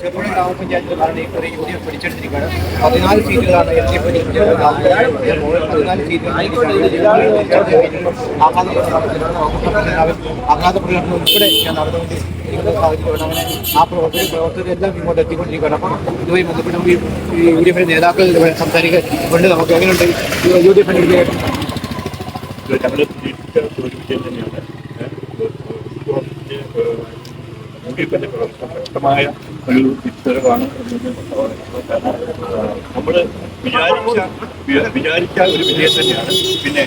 ചെറുപുഴ ഗ്രാമപഞ്ചായത്തിൽ ഭരണ ഇക്കുറി യു ഡി എഫ് പിടിച്ചെടുത്തിരിക്കുകയാണ്. പതിനാല് സീറ്റുകളാണ് എൽ ഡി എഫ് പതിനാല് സീറ്റുകൾ ആഘാത പ്രകടനം ഉൾപ്പെടെ ഞാൻ നടന്നുകൊണ്ടിരിക്കുന്ന സാഹചര്യമാണ്. അങ്ങനെ ആ പ്രവർത്തന പ്രവർത്തകരെല്ലാം ഇങ്ങോട്ട് എത്തിക്കൊണ്ടിരിക്കുകയാണ്. അപ്പം ഇതുമായി ബന്ധപ്പെട്ട് നമുക്ക് ഈ യു ഡി എഫിന്റെ നേതാക്കൾ സംസാരിക്കുന്നുണ്ട് നമുക്ക് എങ്ങനെയുണ്ട് യു ഡി ഒരു വിജയം തന്നെയാണ്. യുഡിഎഫിന്റെ വ്യക്തമായ ഒരു തിരിച്ചറിവാണ് നമ്മൾ വിചാരിച്ച വിചാരിച്ച ഒരു വിജയം തന്നെയാണ്. പിന്നെ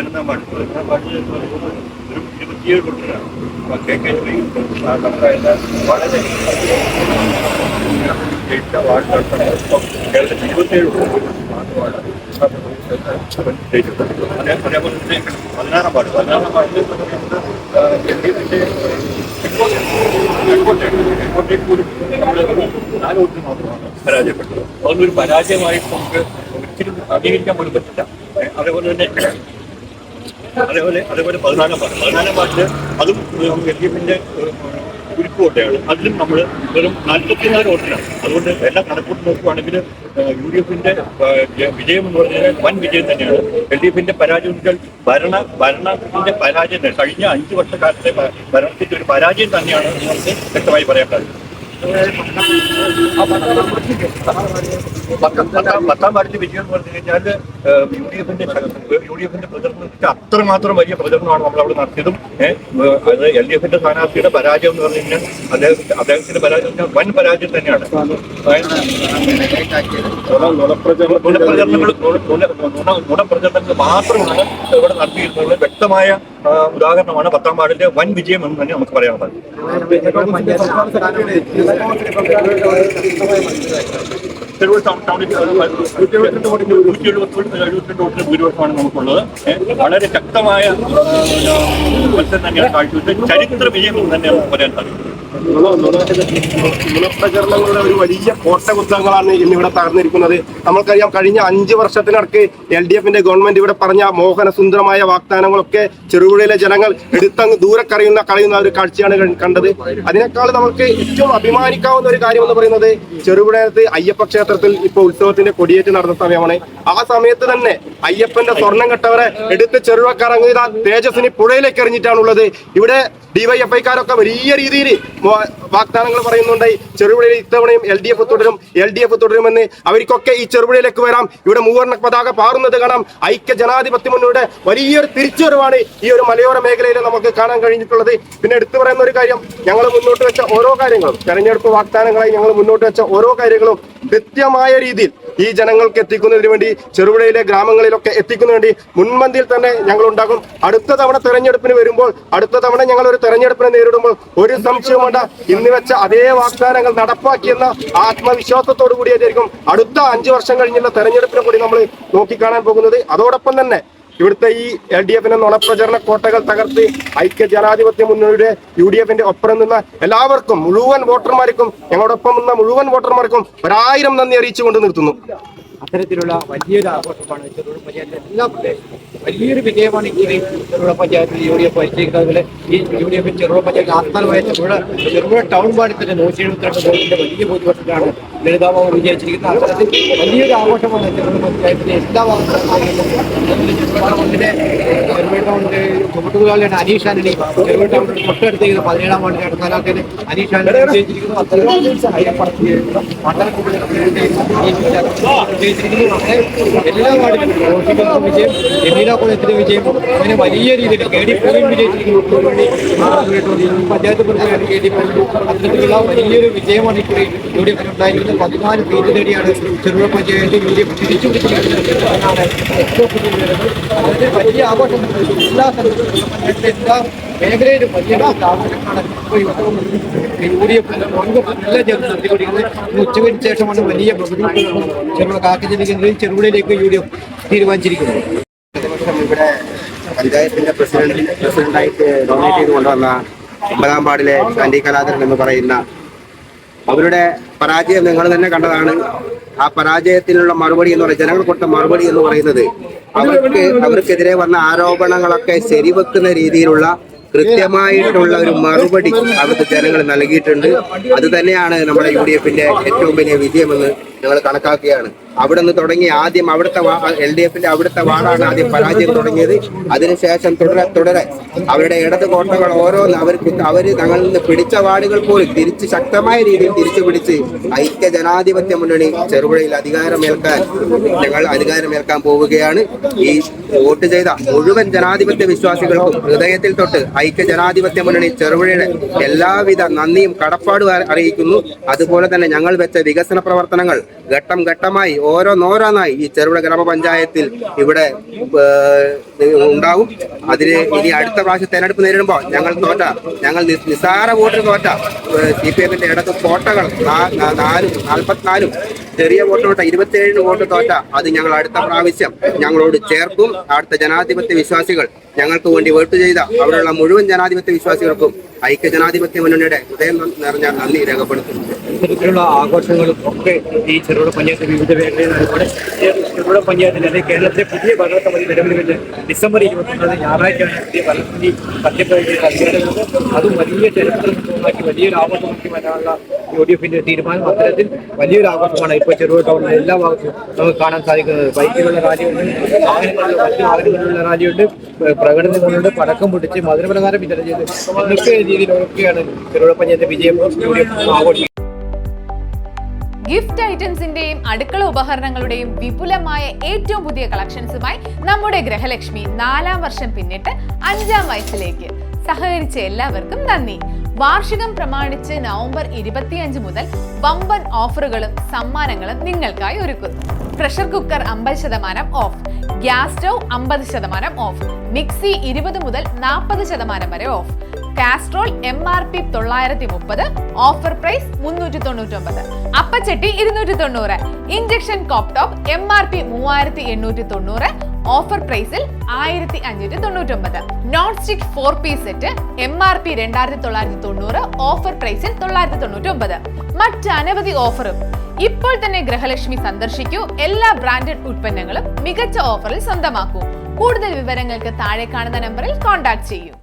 എന്ന് വാർഡ് വാർഡ് ഒരു ഇരുപത്തിയേഴ് വോട്ടുകളാണ്. കെ കെ വാർഡുകൾ കേരളത്തിൽ ഇരുപത്തിയേഴ് വാർഡ് അതേപോലെ അതൊന്നും ഒരു പരാജയമായിട്ട് നമുക്ക് ഒരിക്കലും അംഗീകരിക്കാൻ പോലും പറ്റില്ല. അതേപോലെ തന്നെ അതേപോലെ അതേപോലെ പതിനാലാം പാട്ട് പതിനാലാം പാട്ടിൽ അതും എൽ ഡി എഫിന്റെ ഉരുക്ക് കോട്ടയാണ് അതിലും നമ്മൾ വെറും നാൽപ്പത്തിനാല് വോട്ടിലാണ് അതുകൊണ്ട് എല്ലാം കണക്കൂട്ടി നോക്കുകയാണെങ്കിൽ യു ഡി എഫിന്റെ വിജയം എന്ന് പറഞ്ഞാൽ വൻ വിജയം തന്നെയാണ്. എൽ ഡി എഫിന്റെ പരാജയം വെച്ചാൽ ഭരണ ഭരണത്തിന്റെ പരാജയം തന്നെ. കഴിഞ്ഞ അഞ്ച് വർഷക്കാലത്തെ ഭരണത്തിന്റെ ഒരു പരാജയം തന്നെയാണ് നമുക്ക് വ്യക്തമായി പറയാൻ സാധിക്കും. പത്താം വാർഡിലെ വിജയം എന്ന് പറഞ്ഞു കഴിഞ്ഞാൽ യു ഡി എഫിന്റെ യു ഡി എഫിന്റെ പ്രചരണത്തിൽ അത്രമാത്രം വലിയ പ്രചരണമാണ് നമ്മൾ അവിടെ നടത്തിയതും. അത് എൽ ഡി എഫിന്റെ സ്ഥാനാർത്ഥിയുടെ പരാജയം എന്ന് പറഞ്ഞു കഴിഞ്ഞാൽ അദ്ദേഹത്തിന്റെ അദ്ദേഹത്തിന്റെ പരാജയം വൻ പരാജയം തന്നെയാണ്. ഗുണപ്രചരണങ്ങൾ മാത്രമാണ് ഇവിടെ നടത്തിയിരുന്നത്. വ്യക്തമായ ഉദാഹരണമാണ് പത്താം വാർഡിന്റെ വൻ വിജയം എന്ന് തന്നെ നമുക്ക് പറയാനുള്ളത്. വളരെ ശക്തമായ ചരിത്ര വിജയം തന്നെ നമുക്ക് പറയാൻ സാധിക്കും നുണപ്രചരണങ്ങളുടെ ഒരു വലിയ കോട്ടകുത്തങ്ങളാണ് ഇന്നിവിടെ തകർന്നിരിക്കുന്നത്. നമ്മൾക്കറിയാം കഴിഞ്ഞ അഞ്ച് വർഷത്തിനടക്ക് എൽ ഡി എഫിന്റെ ഗവൺമെന്റ് ഇവിടെ പറഞ്ഞ മോഹനസുന്ദരമായ വാഗ്ദാനങ്ങളൊക്കെ ചെറുപുഴയിലെ ജനങ്ങൾ എടുത്തങ്ങ് ദൂരെ കറിയുന്ന കളയുന്ന ഒരു കാഴ്ചയാണ് കണ്ടത്. അതിനേക്കാൾ നമുക്ക് ഏറ്റവും അഭിമാനിക്കാവുന്ന ഒരു കാര്യം എന്ന് പറയുന്നത് ചെറുപുഴത്ത് അയ്യപ്പ ക്ഷേത്രത്തിൽ ഇപ്പൊ ഉത്സവത്തിന്റെ കൊടിയേറ്റ് നടന്ന സമയമാണ്. ആ സമയത്ത് തന്നെ അയ്യപ്പന്റെ സ്വർണം കെട്ടവരെ എടുത്ത് ഇതാ തേജസ്സിന് പുഴയിലേക്ക് എറിഞ്ഞിട്ടാണുള്ളത്. ഇവിടെ ഡിവൈഎഫ്ഐക്കാരൊക്കെ വലിയ രീതിയിൽ വാഗ്ദാനങ്ങൾ പറയുന്നുണ്ട്. ചെറുപുഴയിൽ ഇത്തവണയും എൽ ഡി എഫ് തുടരും എൽ ഡി എഫ് തുടരുമെന്ന് അവർക്കൊക്കെ ഈ ചെറുപുഴയിലേക്ക് വരാം. ഇവിടെ മൂവർണ പതാക പാറുന്നത് കാണാം. ഐക്യ ജനാധിപത്യ മുന്നണിയുടെ വലിയൊരു തിരിച്ചുവരവാണ് ഈ ഒരു മലയോര മേഖലയിൽ നമുക്ക് കാണാൻ കഴിഞ്ഞിട്ടുള്ളത്. പിന്നെ എടുത്തു പറയുന്ന ഒരു കാര്യം ഞങ്ങൾ മുന്നോട്ട് വെച്ച ഓരോ കാര്യങ്ങളും തെരഞ്ഞെടുപ്പ് വാഗ്ദാനങ്ങളായി ഞങ്ങൾ മുന്നോട്ട് വെച്ച ഓരോ കാര്യങ്ങളും കൃത്യമായ രീതിയിൽ ഈ ജനങ്ങൾക്ക് എത്തിക്കുന്നതിന് വേണ്ടി ചെറുപുഴയിലെ ഗ്രാമങ്ങളിലൊക്കെ എത്തിക്കുന്നതിന് വേണ്ടി മുൻപന്തിയിൽ തന്നെ ഞങ്ങൾ ഉണ്ടാകും. അടുത്ത തവണ തെരഞ്ഞെടുപ്പിന് വരുമ്പോൾ അടുത്ത തവണ ഞങ്ങൾ ഒരു തെരഞ്ഞെടുപ്പിനെ നേരിടുമ്പോൾ ഒരു സംശയവും വേണ്ട. ഇന്ന് വെച്ച അതേ വാഗ്ദാനങ്ങൾ നടപ്പാക്കിയെന്ന ആത്മവിശ്വാസത്തോടു കൂടിയായിരിക്കും അടുത്ത അഞ്ചു വർഷം കഴിഞ്ഞുള്ള തെരഞ്ഞെടുപ്പിനെ കൂടി നമ്മൾ നോക്കിക്കാണാൻ പോകുന്നത്. അതോടൊപ്പം തന്നെ ഇവിടുത്തെ ഈ എൽ ഡി എഫിന്റെ നുണപ്രചരണ കോട്ടകൾ തകർത്ത് ഐക്യ ജനാധിപത്യ മുന്നണിയുടെ യു ഡി എഫിന്റെ ഒപ്പം നിന്ന എല്ലാവർക്കും മുഴുവൻ വോട്ടർമാർക്കും ഞങ്ങളോടൊപ്പം നിന്ന മുഴുവൻ വോട്ടർമാർക്കും ഒരായിരം നന്ദി അറിയിച്ചുകൊണ്ട് നിർത്തുന്നു. അത്തരത്തിലുള്ള വലിയൊരു ആഘോഷമാണ് പഞ്ചായത്തിലെ എല്ലാ പ്രദേശത്തും വലിയൊരു വിജയമാണ് ഈ ചെറുപുഴ പഞ്ചായത്തിൽ യു ഡി എഫ് അതുപോലെ ഈ U D F Cherupuzha panchayat ആസ്ഥാനമായ ചെറുപുഴ ടൗൺ വാർഡിൽ തന്നെ നൂറ്റി എഴുപത്തിരണ്ട് വലിയ ഭൂരിപക്ഷത്തിലാണ് ലളിതാബാബു വിജയിച്ചിരിക്കുന്ന അത്തരത്തിൽ വലിയൊരു ആഘോഷമാണ് ചെറുപുഴ പഞ്ചായത്തിലെ എല്ലാ ഭാഗങ്ങളിലും ചെറുപുഴ ടൗണിന്റെ ചുമട്ടുകാരിലാണ് അനീഷ് ആന്റണി ചെറുപുഴ തൊട്ടടുത്തേക്ക് പതിനേഴാം വാർഡിലെ അടുത്താലാക്കിയത് അനീഷ് ആന്റണി വിജയിച്ചിരിക്കുന്നു. വിജയിച്ചിരിക്കുന്നു എല്ലാ വാർഡിലും വിജയം ജമീല കോളേജിന്റെ വിജയം അങ്ങനെ വലിയ രീതിയിൽ കെ ഡി പോലും വിജയിച്ചിരിക്കുന്നു. പഞ്ചായത്ത് പ്രസിഡന്റ് കെ ഡി പോലും അത്തരത്തിലുള്ള വലിയൊരു വിജയമാണ് ഇപ്പോൾ യു ഡി ഉണ്ടായിരിക്കുന്നത് പതിനാല് സീറ്റ് നേടിയാണ് Cherupuzha panchayat U D F തിരിച്ചുപിടിച്ചിരിക്കുന്നത് പുതിയ വിവരങ്ങൾ വലിയ ആഘോഷം മേഖലയിലും വലിയ ശേഷമാണ് വലിയ ബഹുമതികളും ചെറുപുഴ ചെറുപുഴയിലേക്ക് യു ഡി എഫ് തീരുമാനിച്ചിരിക്കുന്നത്. ഇവിടെ പഞ്ചായത്തിന്റെ പ്രസിഡന്റ് പ്രസിഡന്റായിട്ട് ഡൊണേറ്റ് ചെയ്ത് കൊണ്ടുവന്ന ഒമ്പതാം പാടിലെ ആന്റി കലാധരൻ എന്ന് പറയുന്ന അവരുടെ പരാജയം നിങ്ങൾ തന്നെ കണ്ടതാണ്. ആ പരാജയത്തിനുള്ള മറുപടി എന്ന് പറയുന്നത് ജനങ്ങൾ കൊടുത്ത മറുപടി എന്ന് പറയുന്നത് അവർക്ക് അവർക്കെതിരെ വന്ന ആരോപണങ്ങളൊക്കെ ശരിവെക്കുന്ന രീതിയിലുള്ള കൃത്യമായിട്ടുള്ള ഒരു മറുപടി അവിടുത്തെ ജനങ്ങൾ നൽകിയിട്ടുണ്ട്. അത് തന്നെയാണ് നമ്മുടെ യു ഡി എഫിന്റെ ഏറ്റവും വലിയ വിജയമെന്ന് ഞങ്ങൾ കണക്കാക്കുകയാണ് അവിടെ നിന്ന് തുടങ്ങി ആദ്യം അവിടുത്തെ എൽ ഡി എഫിന്റെ അവിടുത്തെ വാർഡാണ് ആദ്യം പരാജയം തുടങ്ങിയത്. അതിനുശേഷം തുടരെ തുടരെ അവരുടെ ഇടത് കോട്ടകൾ ഓരോന്ന് അവർക്ക് അവർ തങ്ങളിൽ നിന്ന് പിടിച്ച വാർഡുകൾ പോലും തിരിച്ച് ശക്തമായ രീതിയിൽ തിരിച്ചു പിടിച്ച് ഐക്യ ജനാധിപത്യ മുന്നണി ചെറുപുഴയിൽ അധികാരമേൽക്കാൻ ഞങ്ങൾ അധികാരമേൽക്കാൻ പോവുകയാണ്. ഈ വോട്ട് ചെയ്ത മുഴുവൻ ജനാധിപത്യ വിശ്വാസികൾക്കും ഹൃദയത്തിൽ തൊട്ട് ഐക്യ ജനാധിപത്യ മുന്നണി ചെറുപുഴയുടെ എല്ലാവിധ നന്ദിയും കടപ്പാടും അറിയിക്കുന്നു. അതുപോലെ തന്നെ ഞങ്ങൾ വെച്ച വികസന പ്രവർത്തനങ്ങൾ ഘട്ടം ഘട്ടമായി ഓരോന്നോരോന്നായി ഈ ചെറുപുഴ ഗ്രാമപഞ്ചായത്തിൽ ഇവിടെ ഉണ്ടാവും. അതിന് ഇനി അടുത്ത പ്രാവശ്യം തെരഞ്ഞെടുപ്പ് നേരിടുമ്പോൾ ഞങ്ങൾ തോറ്റ ഞങ്ങൾ നിസ്സാര വോട്ടിന് തോറ്റ സി പി എമ്മിന്റെ ഇടത് കോട്ടകൾ നാലും നാൽപ്പത്തിനാലും ചെറിയ വോട്ട് ഇരുപത്തി ഇരുപത്തിയേഴിന് വോട്ട് തോറ്റ അത് ഞങ്ങൾ അടുത്ത പ്രാവശ്യം ഞങ്ങളോട് ചേർക്കും. അടുത്ത ജനാധിപത്യ വിശ്വാസികൾ ഞങ്ങൾക്ക് വേണ്ടി വോട്ട് ചെയ്ത അവിടെയുള്ള മുഴുവൻ ജനാധിപത്യ വിശ്വാസികൾക്കും ഐക്യ ജനാധിപത്യ മുന്നണിയുടെ ഹൃദയം നിറഞ്ഞ നന്ദി രേഖപ്പെടുത്തുന്നു. ആഘോഷങ്ങളും ഒക്കെ ഈ ചെറുകിട പഞ്ചായത്ത് വിവിധ മേഖലയിൽ പഞ്ചായത്തിൽ അല്ലെങ്കിൽ കേരളത്തിലെ പുതിയ ഭരണസമിതി ഡിസംബർ ഇരുപത്തൊമ്പത് ഞായറാഴ്ചയാണ് പുതിയ ഭരണസമിതി സത്യപ്രതിജ്ഞ അതും വലിയ ചരിത്രമാക്കി വലിയൊരു ആഘോഷമാക്കി മാറ്റാനുള്ള യു ഡി എഫിന്റെ തീരുമാനം അത്തരത്തിൽ വലിയൊരു ആഘോഷമാണ് ഇപ്പോൾ ചെറുപുഴ ടൗണിലെ എല്ലാ ഭാഗത്തും നമുക്ക് കാണാൻ സാധിക്കുന്നത്. ബൈക്കിലുള്ള റാലിയുണ്ട് വാഹനങ്ങളിലുള്ള മറ്റു വാഹനങ്ങളിലുള്ള റാലിയുണ്ട് പ്രകടനങ്ങളുണ്ട് പടക്കം പൊട്ടിച്ച് മധുരപ്രകാരം വിതരണം ചെയ്ത് എന്നൊക്കെ രീതിയിലൊക്കെയാണ് ചെറുപുഴ പഞ്ചായത്ത് വിജയം യു ഡി എഫ് ആഘോഷിക്കുന്നത്. ഗിഫ്റ്റ് ഐറ്റംസിന്റെയും അടുക്കള ഉപകരണങ്ങളുടെയും വിപുലമായ ഏറ്റവും പുതിയ കളക്ഷൻസുമായി നമ്മുടെ ഗ്രഹലക്ഷ്മി നാലാം വർഷം പിന്നിട്ട് അഞ്ചാം വയസ്സിലേക്ക്. സഹകരിച്ച എല്ലാവർക്കും നന്ദി. വാർഷികം പ്രമാണിച്ച് നവംബർ ഇരുപത്തിയഞ്ച് മുതൽ വമ്പൻ ഓഫറുകളും സമ്മാനങ്ങളും നിങ്ങൾക്കായി ഒരുക്കുന്നു. പ്രഷർ കുക്കർ അമ്പത് ശതമാനം ഓഫ് ഗ്യാസ് സ്റ്റൗ അമ്പത് ശതമാനം ഓഫ് മിക്സി ഇരുപത് മുതൽ നാൽപ്പത് ശതമാനം വരെ off Castrol M R P തൊള്ളായിരത്തി മുപ്പത് ഓഫർ പ്രൈസ് മുന്നൂറ്റി തൊണ്ണൂറ്റി ഒമ്പത് അപ്പച്ചട്ടി ഇരുന്നൂറ്റി തൊണ്ണൂറ് injection cooktop M R P മൂവായിരത്തി എണ്ണൂറ്റി തൊണ്ണൂറ് ഓഫർ പ്രൈസിൽ ആയിരത്തി അഞ്ഞൂറ്റി തൊണ്ണൂറ്റി ഒമ്പത് non stick four piece set M R P രണ്ടായിരത്തി തൊള്ളായിരത്തി തൊണ്ണൂറ് ഓഫർ പ്രൈസിൽ തൊള്ളായിരത്തി തൊണ്ണൂറ്റി ഒമ്പത് മറ്റനവധി ഓഫറും ഇപ്പോൾ തന്നെ ഗൃഹലക്ഷ്മി സന്ദർശിക്കൂ. എല്ലാ ബ്രാൻഡഡ് ഉൽപ്പന്നങ്ങളും മികച്ച ഓഫറിൽ സ്വന്തമാക്കൂ. കൂടുതൽ വിവരങ്ങൾക്ക് താഴെ കാണുന്ന നമ്പറിൽ കോൺടാക്ട് ചെയ്യൂ.